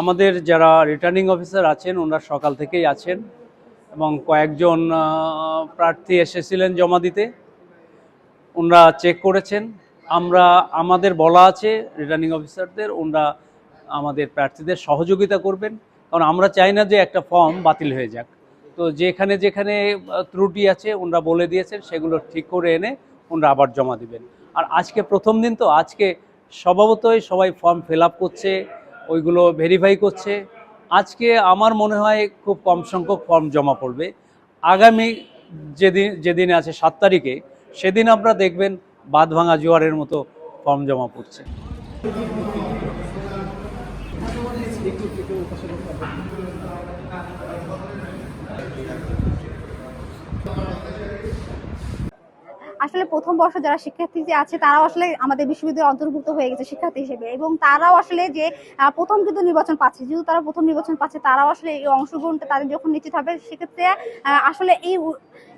আমাদের যারা returning officer আছেন, ওনারা সকাল থেকেই আছেন এবং কয়েকজন প্রার্থী এসেছিলেন জমা দিতে। ওনারা চেক করেছেন। আমরা, আমাদের বলা আছে রিটার্নিং অফিসারদের ওনারা আমাদের প্রার্থীদের সহযোগিতা করবেন। কারণ আমরা চাই না যে একটা ফর্ম বাতিল হয়ে যাক। তো যেখানে যেখানে ত্রুটি আছে, ওনারা বলে দিয়েছেন, সেগুলো ঠিক করে এনে ওনারা আবার জমা দিবেন। আর আজকে প্রথম দিন তো, আজকে স্বভাবতই সবাই ফর্ম ফিল করছে। ওইগুলো ভেরিফাই করছে। আজকে আমার মনে হয় খুব কম সংখ্যক ফর্ম জমা পড়বে। আগামী যেদিন যেদিন আছে সাত তারিখে, সেদিন আপনারা দেখবেন বাদ ভাঙা জোয়ারের মতো ফর্ম জমা পড়ছে। আসলে প্রথম বর্ষ যারা শিক্ষার্থী আছে, তারাও আসলে আমাদের বিশ্ববিদ্যালয়ে অন্তর্ভুক্ত হয়ে গেছে শিক্ষার্থী হিসেবে এবং তারাও আসলে যে প্রথম কিন্তু নির্বাচন পাচ্ছে। যেহেতু তারা প্রথম নির্বাচন পাচ্ছে, তারাও আসলে এই অংশগ্রহণটা তাদের যখন নিশ্চিত হবে, সেক্ষেত্রে আসলে এই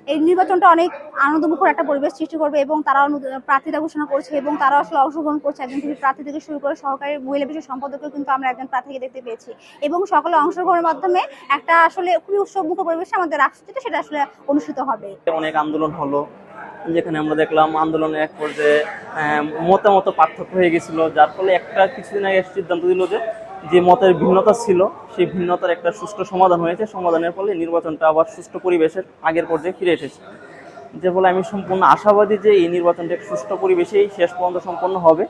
এই নির্বাচনটা অনেক আনন্দমুখর একটা পরিবেশ সৃষ্টি করবে এবং নতুন প্রার্থীতা ঘোষণা করছে এবং তারা আসলে অংশগ্রহণ করছে। একজন থেকে প্রার্থী থেকে শুরু করে সহকারী মহিলা বিষয় সম্পাদকেও কিন্তু আমরা একজন প্রার্থীকে দেখতে পেয়েছি এবং সকলে অংশগ্রহণের মাধ্যমে একটা আসলে খুবই উৎসবমুখর পরিবেশে আমাদের রাষ্ট্রটিতে সেটা আসলে অনুষ্ঠিত হবে। অনেক আন্দোলন হলো যেখানে আমরা দেখলাম আন্দোলনের এক পর্যায়ে মতামত পার্থক্য হয়ে গেছিল, যার ফলে একটা কিছুদিন আগে সিদ্ধান্ত দিল যে যে মতের ভিন্নতা ছিল, সেই ভিন্নতার একটা সুষ্ঠু সমাধান হয়েছে। সমাধানের ফলে নির্বাচনটা আবার সুষ্ঠু পরিবেশের আগের পর্যায়ে ফিরে এসেছে। যে ফলে আমি সম্পূর্ণ আশাবাদী যে এই নির্বাচনটা সুষ্ঠু পরিবেশেই শেষ পর্যন্ত সম্পন্ন হবে।